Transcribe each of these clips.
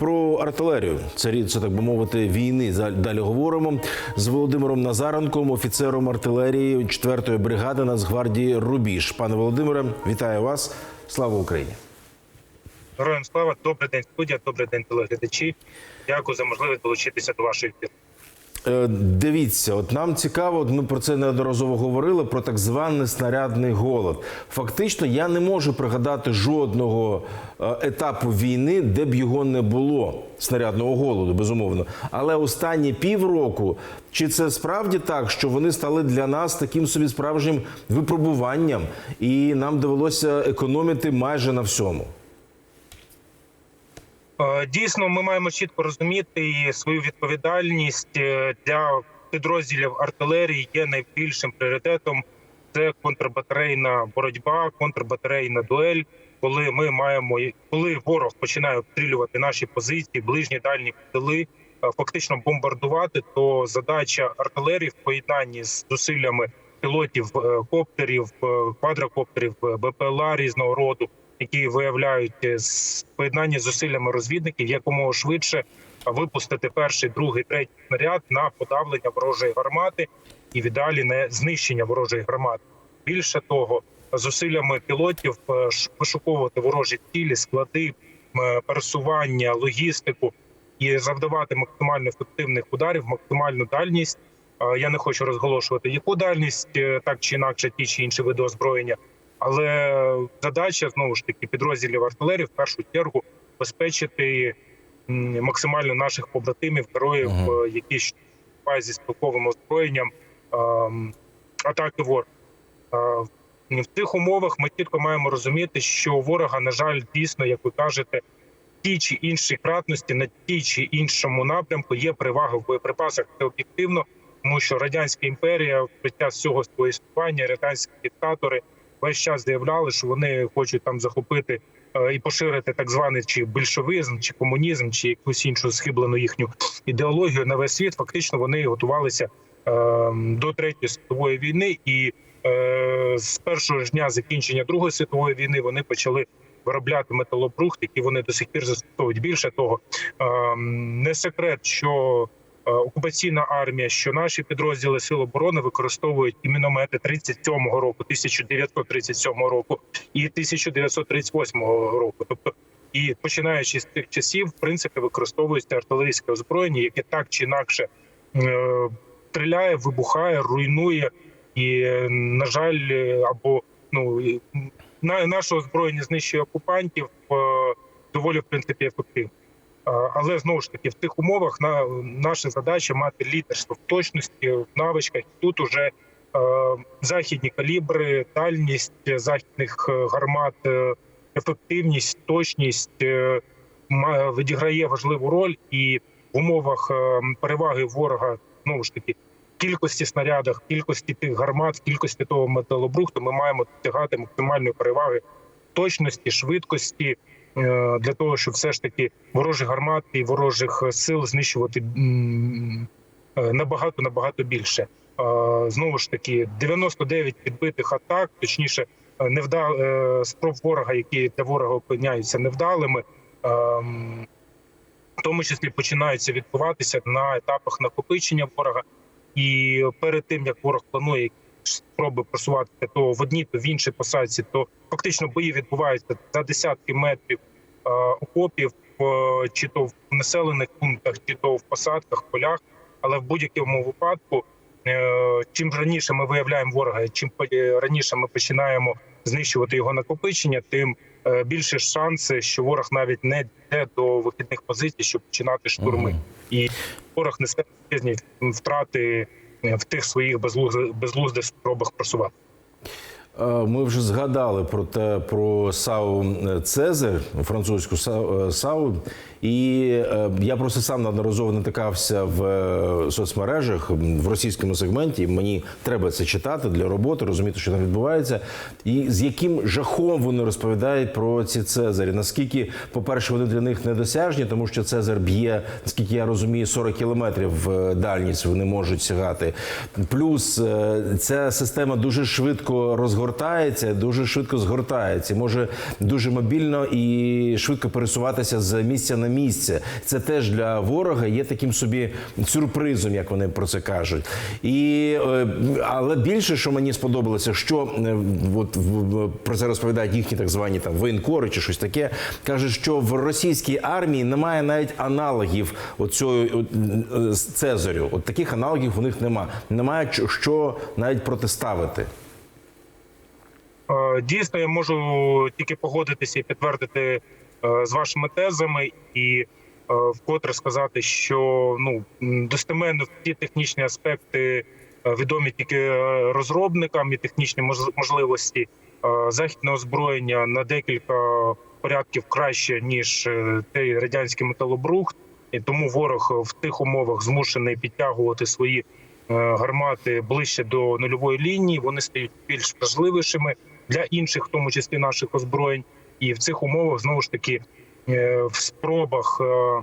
Про артилерію це рід, це так би мовити, війни. Далі говоримо з Володимиром Назаренком, офіцером артилерії 4-ї бригади Нацгвардії Рубіж. Пане Володимире, вітаю вас. Слава Україні! Героям слава, добрий день, студія, добрий день, телеглядачі. Дякую за можливість долучитися до вашої Дивіться, от нам цікаво, ми про це неодноразово говорили, про так званий снарядний голод. Фактично, я не можу пригадати жодного е, етапу війни, де б його не було. Снарядного голоду, безумовно. Але останні півроку, чи це справді так, що вони стали для нас таким собі справжнім випробуванням, і нам довелося економити майже на всьому? Е, Дійсно, ми маємо чітко розуміти свою відповідальність е, для підрозділів артилерії є найбільшим пріоритетом. Це контрбатарейна боротьба, контрбатарейна дуель. Коли ми маємо коли ворог починає обстрілювати наші позиції, ближні дальні тили, е, фактично бомбардувати, то задача артилерії в поєднанні з зусиллями пілотів коптерів, квадрокоптерів, БПЛА різного роду, які виявляють е, з поєднання зусиллями розвідників якомога швидше випустити перший, другий, третій снаряд на подавлення ворожої гармати і віддалі на знищення ворожої гармати. Більше того, зусиллями пілотів е, ш- вишуковувати ворожі цілі, склади, е, пересування, логістику і завдавати максимально ефективних ударів, максимальну дальність. Е, Я не хочу розголошувати яку дальність, е, так чи інакше, ті чи інші види озброєння. Але задача знову ж таки підрозділів артилерії в першу чергу безпечити максимально наших побратимів, героїв, Мгм. е, які базі стрілковим озброєнням ем, атаки ворога. Е, В цих умовах ми чітко маємо розуміти, що у ворога, на жаль, дійсно, як ви кажете, в тій чи іншій кратності на тій чи іншому напрямку є перевага в боєприпасах. Це об'єктивно, тому що радянська імперія під час всього свого існування, радянські диктатори весь час заявляли, що вони хочуть там захопити е, і поширити так званий чи більшовизм, чи комунізм, чи якусь іншу схиблену їхню ідеологію на весь світ. Фактично вони готувалися е, до третьої світової війни, і е, з першого ж дня закінчення другої світової війни вони почали виробляти металобрухт, який вони до сих пір застосовують. Більше того, е, не секрет, що окупаційна армія, що наші підрозділи Сил оборони використовують і міномети 37-го року, 1937 року і 1938 року. Тобто, і починаючи з тих часів, в принципі, використовується артилерійське озброєння, яке так чи інакше е, стріляє, вибухає, руйнує, і е, на жаль, е, або ну на наше озброєння знищує окупантів е, доволі в принципі ефективно. Але знову ж таки в тих умовах на наша задача мати лідерство в точності, в навичках. Тут уже е, західні калібри, дальність західних е, гармат, е, ефективність, точність відіграє важливу роль, і в умовах переваги ворога знову ж таки кількості снарядах, кількості тих гармат, кількості того металобрухту, ми маємо досягати максимальної переваги точності, швидкості для того, щоб все ж таки ворожі гармати і ворожих сил знищувати е, набагато набагато більше. Е, Знову ж таки, 99 підбитих атак, точніше, е, невда е, спроб ворога, які для ворога опиняються невдалими. ем, В тому числі починаються відбуватися на етапах накопичення ворога, і перед тим як ворог планує спроби просуватися то в одній, то в іншій посадці, то фактично бої відбуваються за десятки метрів е, окопів, е, чи то в населених пунктах, чи то в посадках, полях. Але в будь-якому випадку, е, чим раніше ми виявляємо ворога, чим е, раніше ми починаємо знищувати його накопичення, тим більше шанси, що ворог навіть не йде до вихідних позицій, щоб починати штурми, і ворог несе втрати в тих своїх безлуз- безглуздих спробах просувати. Е, Ми вже згадали про те про САУ Цезар, французьку САУ, е, САУ. І е, я просто сам неодноразово натикався в е, соцмережах в російському сегменті. Мені треба це читати для роботи, розуміти, що там відбувається, і з яким жахом вони розповідають про ці Цезарі. Наскільки, по-перше, вони для них недосяжні, тому що Цезар б'є, наскільки я розумію, 40 кілометрів в дальність вони можуть сягати. Плюс е, ця система дуже швидко розгортається, дуже швидко згортається, може дуже мобільно і швидко пересуватися з місця на місце. Це теж для ворога є таким собі сюрпризом, як вони про це кажуть. І е, але більше, що мені сподобалося, що е, от про це розповідають їхні так звані там воєнкори чи щось таке, кажуть, що в російській армії немає навіть аналогів оцього е, Цезарю. От таких аналогів у них нема. Немає що навіть протиставити. Дійсно, я можу тільки погодитися і підтвердити з вашими тезами, і е, вкотре сказати, що ну достеменно ті технічні аспекти е, відомі тільки е, розробникам і технічні можливості е, західне озброєння на декілька порядків краще ніж е, той радянський металобрухт, і тому ворог в тих умовах змушений підтягувати свої е, гармати ближче до нульової лінії. Вони стають більш важливішими для інших, в тому числі наших озброєнь. І в цих умовах знову ж таки е, в спробах е,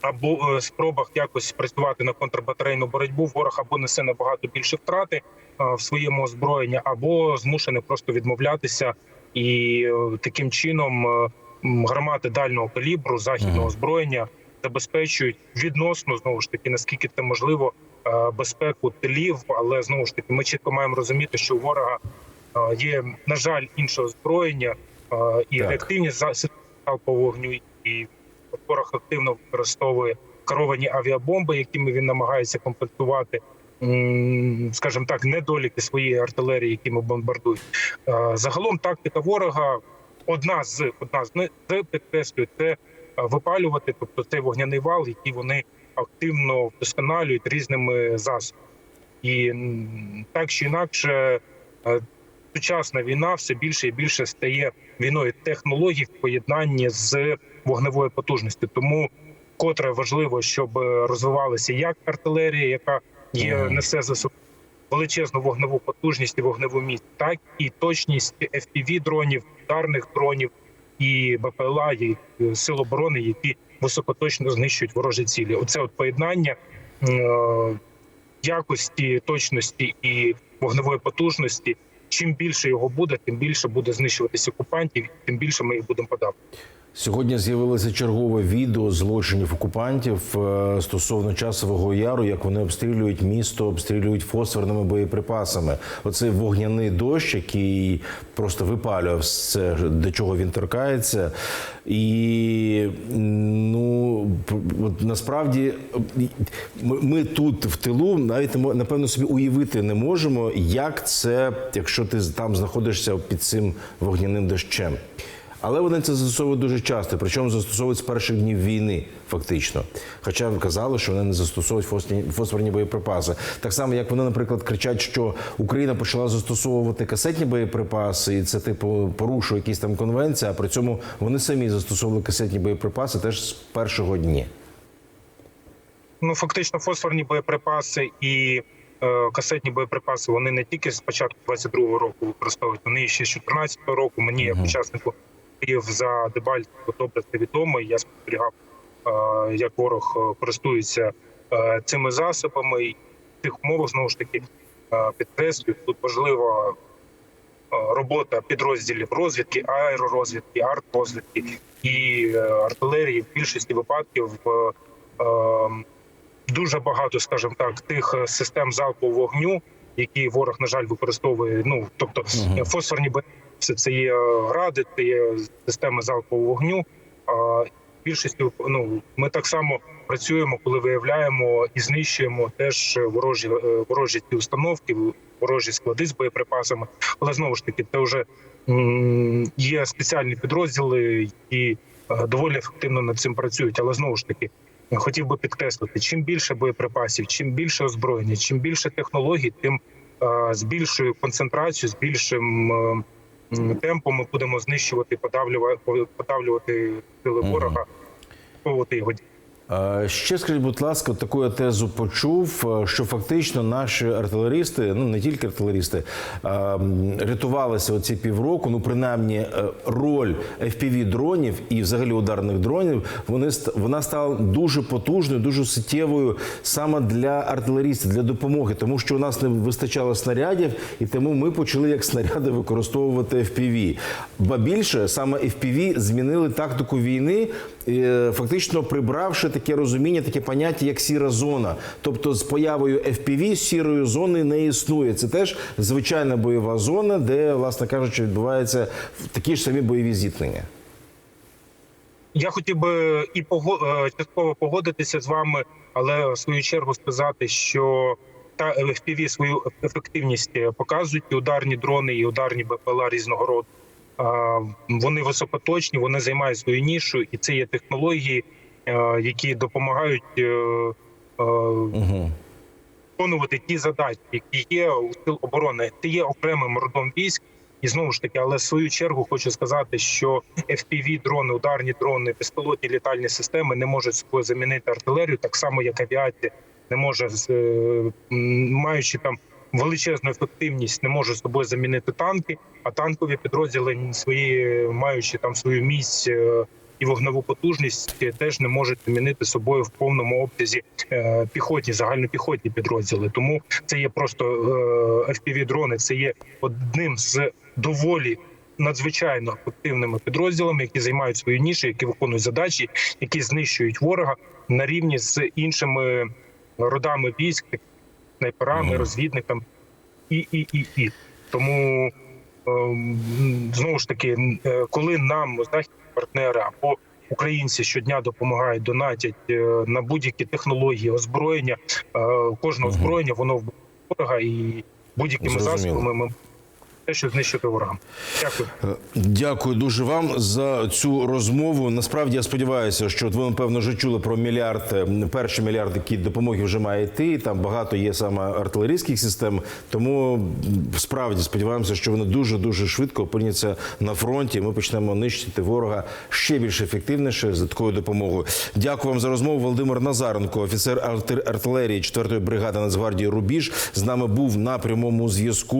або е, спробах якось працювати на контрбатарейну боротьбу, ворог або несе набагато більше втрати в своєму озброєнні, або змушений просто відмовлятися і таким чином гармати дальнього калібру західного озброєння забезпечують відносно знову ж таки наскільки це можливо безпеку тилів. Але знову ж таки, ми чітко маємо розуміти, що у ворога є на жаль інше озброєння і Так. реактивність засобів залпового вогню, і ворог активно використовує керовані авіабомби, якими він намагається компенсувати. м, Скажімо так, недоліки своєї артилерії, якими бомбардують. Загалом тактика ворога одна з одна з не підкреслюю, це випалювати, тобто цей вогняний вал, який вони активно вдосконалюють різними засобами. І так чи інакше, е, сучасна війна все більше і більше стає війною технологій в поєднанні з вогневою потужністю. Тому котре важливо, щоб е, розвивалася як артилерія, яка є несе за собою величезну вогневу потужність і вогневу міць, так і точність fpv дронів, ударних дронів і БПЛА, і е, сил оборони, які високоточно знищують ворожі цілі. Оце от поєднання е, якості, точності і вогневої потужності. Чим більше його буде, тим більше буде знищуватися окупантів, тим більше ми їх будемо подавати. Сьогодні з'явилося чергове відео злочинів окупантів е, стосовно часового яру, як вони обстрілюють місто, обстрілюють фосфорними боєприпасами. Оцей вогняний дощ, який просто випалює все, до чого він торкається. І ну насправді ми, тут в тилу навіть напевно собі уявити не можемо, як це, якщо ти там знаходишся під цим вогняним дощем. Але вони це застосовують дуже часто, причому застосовують з перших днів війни, фактично. Хоча казали, що вони не застосовують фосфорні, фосфорні боєприпаси. Так само, як вони, наприклад, кричать, що Україна почала застосовувати касетні боєприпаси, і це типу порушує якісь там конвенції. А при цьому вони самі застосовували касетні боєприпаси теж з першого дня. Ну фактично, фосфорні боєприпаси і е, касетні боєприпаси вони не тільки з початку 22-го року використовують, вони ще з 14-го року. Мені як учаснику боїв за Дебальцево добре це відомо. Я спостерігав, е, як ворог е, користується е, цими засобами. І в цих умовах знову ж таки підкреслюю, тут важлива робота підрозділів розвідки, аеророзвідки, артрозвідки і артилерії в більшості випадків. дуже багато, скажімо так, тих систем залпового вогню, які ворог, на жаль, використовує. Ну тобто Мгм. фосфорні боєприпаси, це є е, гради, це є системи залпового вогню. А в більшості ну ми так само працюємо, коли виявляємо і знищуємо теж ворожі е, ворожі ці установки, ворожі склади з боєприпасами. Але знову ж таки, це вже є спеціальні підрозділи, які е, доволі ефективно над цим працюють. Але знову ж таки, хотів би підкреслити: чим більше боєприпасів, чим більше озброєння, чим більше технологій, тим з більшою концентрацією, з більшим темпом ми будемо знищувати, подавлювати, подавлювати сили ворога, сковувати його дії. Е, Ще скажіть, будь ласка, таку тезу почув, е, що фактично наші артилерісти, ну не тільки артилерісти, е, рятувалися оці півроку. Ну, принаймні, роль fpv дронів і взагалі ударних дронів вони вона стала дуже потужною, дуже суттєвою саме для артилерістів, для допомоги, тому що у нас не вистачало снарядів, і тому ми почали як снаряди використовувати FPV. Ба більше саме FPV змінили тактику війни, фактично прибравши таке розуміння, таке поняття, як сіра зона. Тобто, з появою FPV сірої зони не існує. Це теж звичайна бойова зона, де, власне кажучи, відбуваються такі ж самі бойові зіткнення. Я хотів би і е, частково погодитися з вами, але в свою чергу сказати, що та FPV свою ефективність показують і ударні дрони, і ударні БПЛА різного роду. Вони високоточні, вони займають свою нішу, і це є технології, е, які допомагають е, е, Угу. виконувати ті задачі, які є у сил оборони. Це є окремим родом військ. І знову ж таки, але в свою чергу хочу сказати, що fpv дрони, ударні дрони, безпілотні літальні системи не можуть собою замінити артилерію, так само як авіація не може е, маючи там величезну ефективність, не може собою замінити танки. А танкові підрозділи свої маючи там свою місць е, і вогневу потужність, е, теж не можуть замінити собою в повному обсязі е, піхотні, загальнопіхотні підрозділи. Тому це є просто fpv дрони це є одним з доволі надзвичайно ефективними підрозділами, які займають свою нішу, які виконують задачі, які знищують ворога на рівні з іншими родами військ, снайперами, розвідниками і, і, і, і. Тому ем, знову ж таки, е, коли нам західні партнери або українці щодня допомагають, донатять е, на будь-які технології, озброєння, е, кожне озброєння воно в ворога і будь-якими засобами ми те, що знищити ворога. Дякую. Дякую дуже вам за цю розмову. Насправді я сподіваюся, що ви напевно вже чули про мільярд, е, перший мільярд, який допомоги вже має йти. Там багато є саме артилерійських систем. Тому справді сподіваємося, що вони дуже дуже швидко опиняться на фронті. Ми почнемо нищити ворога ще більш ефективніше за такою допомогою. Дякую вам за розмову. Володимир Назаренко, офіцер артилерії 4-ї бригади Нацгвардії Рубіж, з нами був на прямому зв'язку.